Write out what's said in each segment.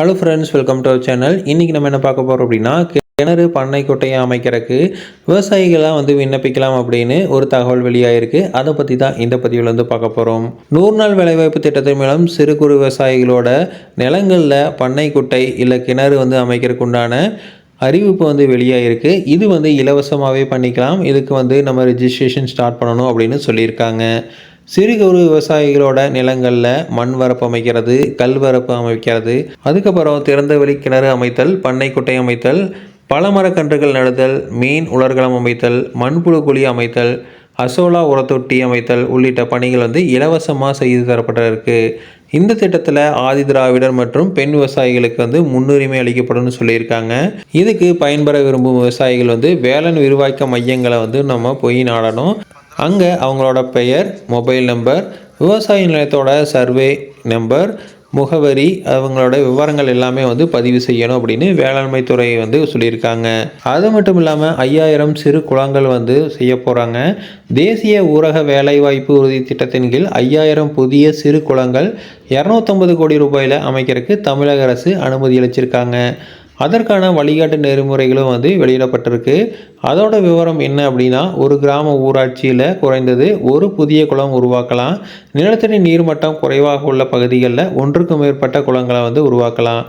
Hello friends welcome to our channel இன்றைக்கி நம்ம என்ன பார்க்க போகிறோம் அப்படின்னா கிணறு பண்ணை கொட்டையை அமைக்கிறதுக்கு விவசாயிகளாக வந்து விண்ணப்பிக்கலாம் அப்படின்னு ஒரு தகவல் வெளியாயிருக்கு. அதை பற்றி தான் இந்த பதிவில் வந்து பார்க்க போகிறோம் நூறு நாள் வேலைவாய்ப்பு திட்டத்தின் மூலம் சிறு குறு விவசாயிகளோட நிலங்களில் பண்ணை குட்டை இல்லை கிணறு வந்து அமைக்கிறதுக்கு உண்டான அறிவிப்பு வந்து வெளியாகிருக்கு இது வந்து இலவசமாகவே பண்ணிக்கலாம். இதுக்கு வந்து நம்ம ரிஜிஸ்ட்ரேஷன் ஸ்டார்ட் பண்ணணும் அப்படின்னு சொல்லியிருக்காங்க. சிறு குறு விவசாயிகளோட நிலங்களில் மண் வரப்பு அமைக்கிறது கல் வரப்பு அமைக்கிறது. அதுக்கப்புறம் திறந்த வெளி கிணறு அமைத்தல் பண்ணை குட்டை அமைத்தல் பழமரக்கன்றுகள் நடுதல் மீன் உலர்களம் அமைத்தல் மண்புழு குழி அமைத்தல் அசோலா உரத்தொட்டி அமைத்தல் உள்ளிட்ட பணிகள் வந்து இலவசமாக செய்து தரப்பட்டிருக்கு. இந்த திட்டத்தில் ஆதி திராவிடர் மற்றும் பெண் விவசாயிகளுக்கு வந்து முன்னுரிமை அளிக்கப்படும் சொல்லியிருக்காங்க. இதுக்கு பயன்பெற விரும்பும் விவசாயிகள் வந்து வேளாண் விரிவாக்க மையங்களை வந்து நம்ம போய் நாடணும். அங்கே அவங்களோட பெயர் மொபைல் நம்பர் விவசாய நிலையத்தோட சர்வே நம்பர் முகவரி அவங்களோட விவரங்கள் எல்லாமே வந்து பதிவு செய்யணும் அப்படின்னு வேளாண்மை துறை வந்து சொல்லியிருக்காங்க. அது மட்டும் இல்லாமல் ஐயாயிரம் சிறு குளங்கள் வந்து செய்ய போகிறாங்க தேசிய ஊரக வேலைவாய்ப்பு உறுதி திட்டத்தின் கீழ் ஐயாயிரம் புதிய சிறு குளங்கள் இரநூத்தம்பது கோடி ரூபாயில் அமைக்கிறதுக்கு தமிழக அரசு அனுமதி அளிச்சிருக்காங்க. அதற்கான வழிகாட்டு நெறிமுறைகளும் வந்து வெளியிடப்பட்டிருக்கு. அதோட விவரம் என்ன அப்படின்னா ஒரு கிராம ஊராட்சியில் குறைந்தது ஒரு புதிய குளம் உருவாக்கலாம். நிலத்தடி நீர்மட்டம் குறைவாக உள்ள பகுதிகளில் ஒன்றுக்கும் மேற்பட்ட குளங்களை வந்து உருவாக்கலாம்.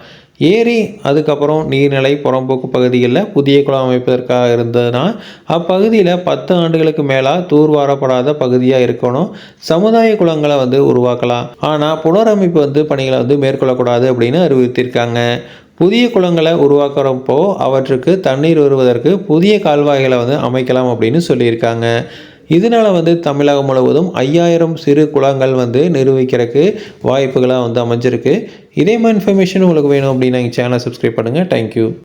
ஏரி அதுக்கப்புறம் நீர்நிலை புறம்போக்கு பகுதிகளில் புதிய குளம் அமைப்பதற்காக இருந்ததுன்னா அப்பகுதியில் பத்து ஆண்டுகளுக்கு மேலாக தூர்வாரப்படாத பகுதியாக இருக்கணும். சமுதாய குளங்களை வந்து உருவாக்கலாம். ஆனால் புனரமைப்பு வந்து பணிகளை வந்து மேற்கொள்ளக்கூடாது அப்படின்னு அறிவுறுத்தியிருக்காங்க. புதிய குளங்களை உருவாக்குறப்போ அவற்றுக்கு தண்ணீர் வருவதற்கு புதிய கால்வாய்களை வந்து அமைக்கலாம் அப்படின்னு சொல்லியிருக்காங்க. இதனால் வந்து தமிழகம் முழுவதும் ஐயாயிரம் சிறு குளங்கள் வந்து நிரூபிக்கிறதுக்கு வாய்ப்புகளாக வந்து அமைஞ்சிருக்கு. இதே மாதிரி இன்ஃபர்மேஷன் உங்களுக்கு வேணும் அப்படின்னா எங்கள் சேனலை சப்ஸ்கிரைப் பண்ணுங்கள் தேங்க்யூ